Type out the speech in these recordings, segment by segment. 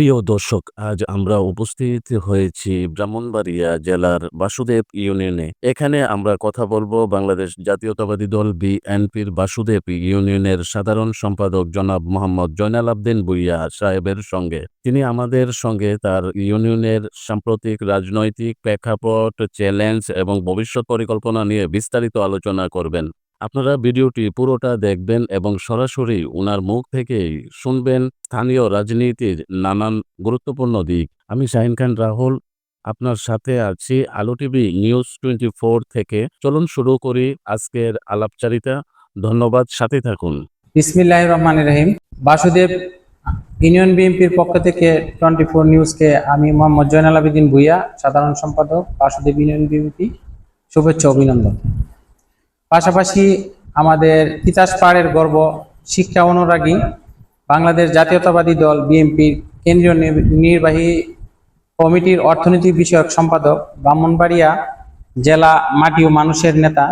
প্রিয় দর্শক, আজ আমরা উপস্থিত হয়েছি ব্রাহ্মণবাড়িয়া জেলার বাসুদেব ইউনিয়নে। এখানে আমরা কথা বলব বাংলাদেশ জাতীয়তাবাদী দল বিএনপির বাসুদেব ইউনিয়নের সাধারণ সম্পাদক জনাব মোহাম্মদ জয়নাল আবদিন ভুইয়া সাহেবের সঙ্গে। তিনি আমাদের সঙ্গে তার ইউনিয়নের সাম্প্রতিক রাজনৈতিক প্রেক্ষাপট, চ্যালেঞ্জ এবং ভবিষ্যৎ পরিকল্পনা নিয়ে বিস্তারিত আলোচনা করবেন। আপনারা ভিডিওটি পুরোটা দেখবেন এবং সরাসরি উনার মুখ থেকেই শুনবেন স্থানীয় রাজনীতির নানান গুরুত্বপূর্ণ দিক। আমি শাহিন খান রাহুল, আপনার সাথে আছি আলো টিভি নিউজ টোয়েন্টি ফোর থেকে। চলুন শুরু করি আজকের আলাপচারিতা। ধন্যবাদ, সাথে থাকুন। বিসমিল্লাহ রহমান রহিম। বাসুদেব ইউনিয়ন বিএনপির পক্ষ থেকে টোয়েন্টি ফোর নিউজকে আমি মোহাম্মদ জয়নাল আবেদিন ভুইয়া, সাধারণ সম্পাদক, বাসুদেব ইউনিয়ন বিএনপি। শুভেচ্ছা, অভিনন্দন। পাশাপাশি আমাদের তিতাস পাহাড়ের গর্ব, শিক্ষা অনুরাগী বাংলাদেশ জাতীয়তাবাদী দল বিএনপির কেন্দ্রীয় নির- নির্বাহী কমিটির অর্থনীতি বিষয়ক সম্পাদক ব্রাহ্মণবাড়িয়া জেলা মাটি ও মানুষের নেতা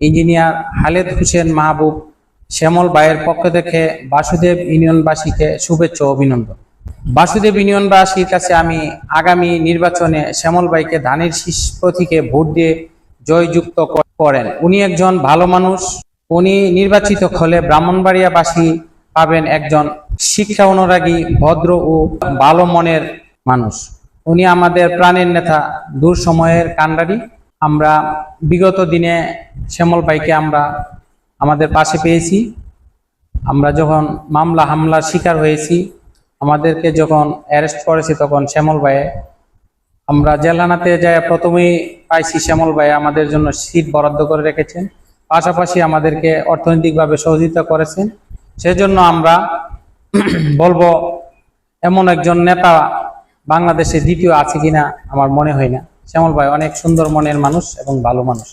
ইঞ্জিনিয়ার হালেদ হোসেন মাহবুব, শ্যামল ভাইয়ের পক্ষ থেকে বাসুদেব ইউনিয়নবাসীকে শুভেচ্ছা অভিনন্দন। বাসুদেব ইউনিয়নবাসীর কাছে আমি আগামী নির্বাচনে শ্যামল ভাইকে ধানের শীষ প্রতীকে ভোট দিয়ে জয়যুক্ত করেন। উনি একজন ভালো মানুষ। উনি নির্বাচিত হলে ব্রাহ্মণবাড়িয়াবাসী পাবেন একজন শিক্ষা অনুরাগী, ভদ্র ও ভালো মনের মানুষ। উনি আমাদের প্রাণের নেতা, দূর সময়ের কান্ডারি। আমরা বিগত দিনে শ্যামল ভাইকে আমরা আমাদের পাশে পেয়েছি। আমরা যখন মামলা হামলার শিকার হয়েছি, আমাদেরকে যখন অ্যারেস্ট করেছে তখন শ্যামল ভাইয়ে আমরা জেলানাতে যাই প্রথমেই পাইছি শ্যামল ভাই আমাদের জন্য সিট বরাদ্দ করে রেখেছেন। পাশাপাশি আমাদেরকে অর্থনৈতিকভাবে সহযোগিতা করেছেন। সেজন্য আমরা বলব, এমন একজন নেতা বাংলাদেশে দ্বিতীয় আছে কিনা আমার মনে হয় না। শ্যামল ভাই অনেক সুন্দর মনের মানুষ এবং ভালো মানুষ।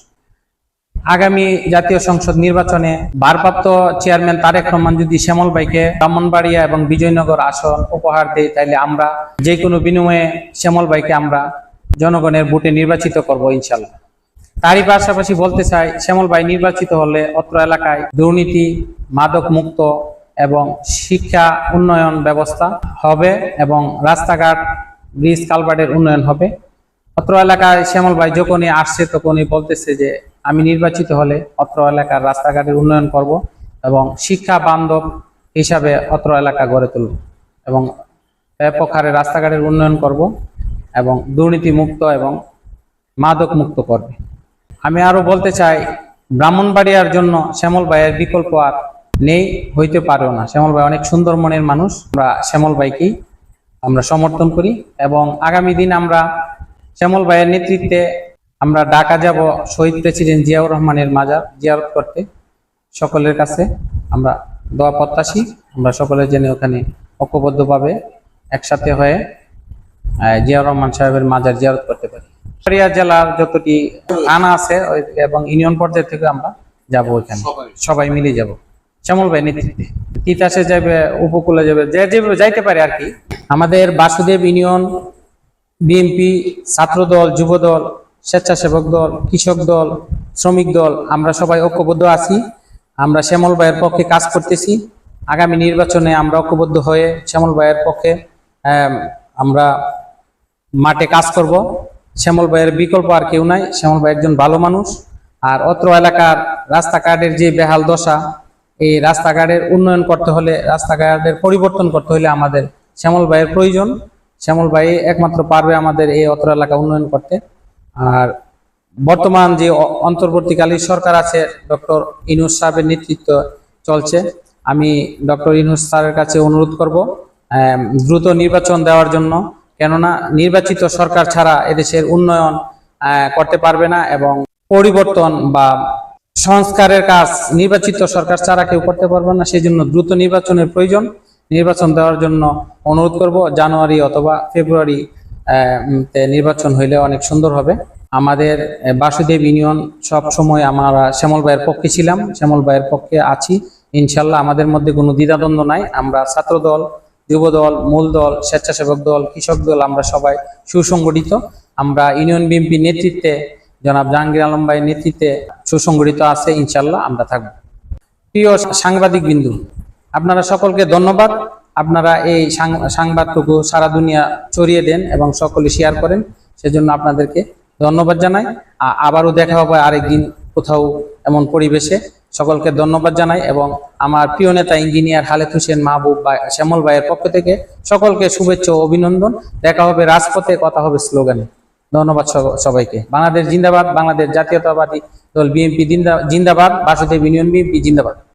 আগামী জাতীয় সংসদ নির্বাচনে ভারপ্রাপ্ত চেয়ারম্যান তারেক রহমান যদি শ্যামল ভাইকে ব্রাহ্মণবাড়িয়া এবং বিজয়নগর আসন উপহার দেয় তাহলে আমরা যে কোনো বিনিময়ে শ্যামল ভাইকে আমরা জনগণের ভোটে নির্বাচিত করব ইনশাল্লাহ। তারই পাশাপাশি বলতে চাই, শ্যামল ভাই নির্বাচিত হলে অত্র এলাকায় দুর্নীতি মাদক মুক্ত এবং শিক্ষা উন্নয়ন ব্যবস্থা হবে এবং রাস্তাঘাট, ব্রিজ কালভার্টের উন্নয়ন হবে। অত্র এলাকায় শ্যামল ভাই যখনই আসছে তখনই বলতেছে যে আমি নির্বাচিত হলে অত্র এলাকার রাস্তাঘাটের উন্নয়ন করব এবং শিক্ষা বান্ধব হিসাবে অত্র এলাকা গড়ে তুলব এবং ব্যাপক হারে রাস্তাঘাটের উন্নয়ন করব এবং দুর্নীতি মুক্ত এবং মাদক মুক্ত করবে। আমি আরও বলতে চাই, ব্রাহ্মণবাড়িয়ার জন্য শ্যামল ভাইয়ের বিকল্প আর নেই, হইতে পারেও না। শ্যামল ভাই অনেক সুন্দর মনের মানুষ। আমরা শ্যামল ভাইকেই আমরা সমর্থন করি এবং আগামী দিন আমরা শ্যামল ভাইয়ের নেতৃত্বে আমরা ঢাকা যাব শহীদ প্রেসিডেন্ট জিয়াউর রহমানের মাজার জিয়ারত করতে। সকলের কাছে আমরা দোয়া প্রত্যাশী। আমরা সকলে জেনে ওখানে ঐক্যবদ্ধভাবে একসাথে হয়ে জিয়াউর রহমান সাহেবের মাজার জিয়ারত করতে পারি। পারিয়া জেলার যতটি থানা আছে ওই- এবং ইউনিয়ন পর্যায় থেকে আমরা যাব ওইখানে। সবাই মিলে। যাব। শ্যামল ভাই নেতৃত্বে। তিতাসে যাবে উপকূলে যাবে যে যেভাবে যাইতে পারে আর কি। আমাদের বাসুদেব ইউনিয়ন বিএনপি ছাত্র দল যুব দল স্বেচ্ছাসেবক দল, কৃষক দল, শ্রমিক দল, আমরা সবাই ঐক্যবদ্ধ আছি। আমরা শ্যামল ভাইয়ের পক্ষে কাজ করতেছি। আগামী নির্বাচনে আমরা ঐক্যবদ্ধ হয়ে শ্যামল ভাইয়ের পক্ষে আমরা মাঠে কাজ করব। শ্যামল ভাইয়ের বিকল্প আর কেউ নাই। শ্যামল ভাই একজন ভালো মানুষ। আর অত্র এলাকার রাস্তাঘাটের যে বেহাল দশা, এই রাস্তাঘাটের উন্নয়ন করতে হলে, রাস্তাঘাটের পরিবর্তন করতে হলে আমাদের শ্যামল ভাইয়ের প্রয়োজন। শ্যামল ভাই একমাত্র পারবে আমাদের এই অত্র এলাকা উন্নয়ন করতে। আর বর্তমান যে অন্তর্বর্তীকালীন সরকার আছে, ডক্টর ইনুস সাহেবের নেতৃত্ব চলছে। আমি ডক্টর ইনুস স্যারের কাছে অনুরোধ করব দ্রুত নির্বাচন দেওয়ার জন্য, কেননা নির্বাচিত সরকার ছাড়া এদেশের উন্নয়ন করতে পারবে না এবং পরিবর্তন বা সংস্কারের কাজ নির্বাচিত সরকার ছাড়া কেউ করতে পারবে না। সেই জন্য দ্রুত নির্বাচনের প্রয়োজন। নির্বাচন দেওয়ার জন্য অনুরোধ করব, জানুয়ারি অথবা ফেব্রুয়ারি নির্বাচন হইলে অনেক সুন্দর হবে। আমাদের বাসুদেব ইউনিয়ন সব সময় আমরা শ্যামল ভাইয়ের পক্ষে ছিলাম, শ্যামল ভাইয়ের পক্ষে আছি। ইনশাল্লাহ আমাদের মধ্যে কোনো দ্বিধাদ্বন্দ্ব নাই। আমরা ছাত্র দল যুব দল মূল দল স্বেচ্ছাসেবক দল, কৃষক দল, আমরা সবাই সুসংগঠিত। আমরা ইউনিয়ন বিএনপি নেতৃত্বে, জনাব জাহাঙ্গীর আলম ভাইয়ের নেতৃত্বে সুসংগঠিত আছে, ইনশাল্লাহ আমরা থাকব। প্রিয় সাংবাদিক বিন্দু, আপনারা সকলকে ধন্যবাদ। আপনারা এই সংবাদটুকু সারা দুনিয়া ছড়িয়ে দেন এবং সকলে শেয়ার করেন, সেজন্য আপনাদেরকে ধন্যবাদ জানাই। আবারও দেখা হবে আরেকদিন কোথাও এমন পরিবেশে। সকলকে ধন্যবাদ জানাই এবং আমার প্রিয় নেতা ইঞ্জিনিয়ার হালেদ হোসেন মাহবুব বা শ্যামল ভাইয়ের পক্ষ থেকে সকলকে শুভেচ্ছা ও অভিনন্দন। দেখা হবে রাজপথে, কথা হবে স্লোগানে। ধন্যবাদ সব- সবাইকে। বাংলাদেশ জিন্দাবাদ, বাংলাদেশ জাতীয়তাবাদী দল বিএনপি জিন্দাবাদ, বাসুদেব ইউনিয়ন বিএনপি জিন্দাবাদ।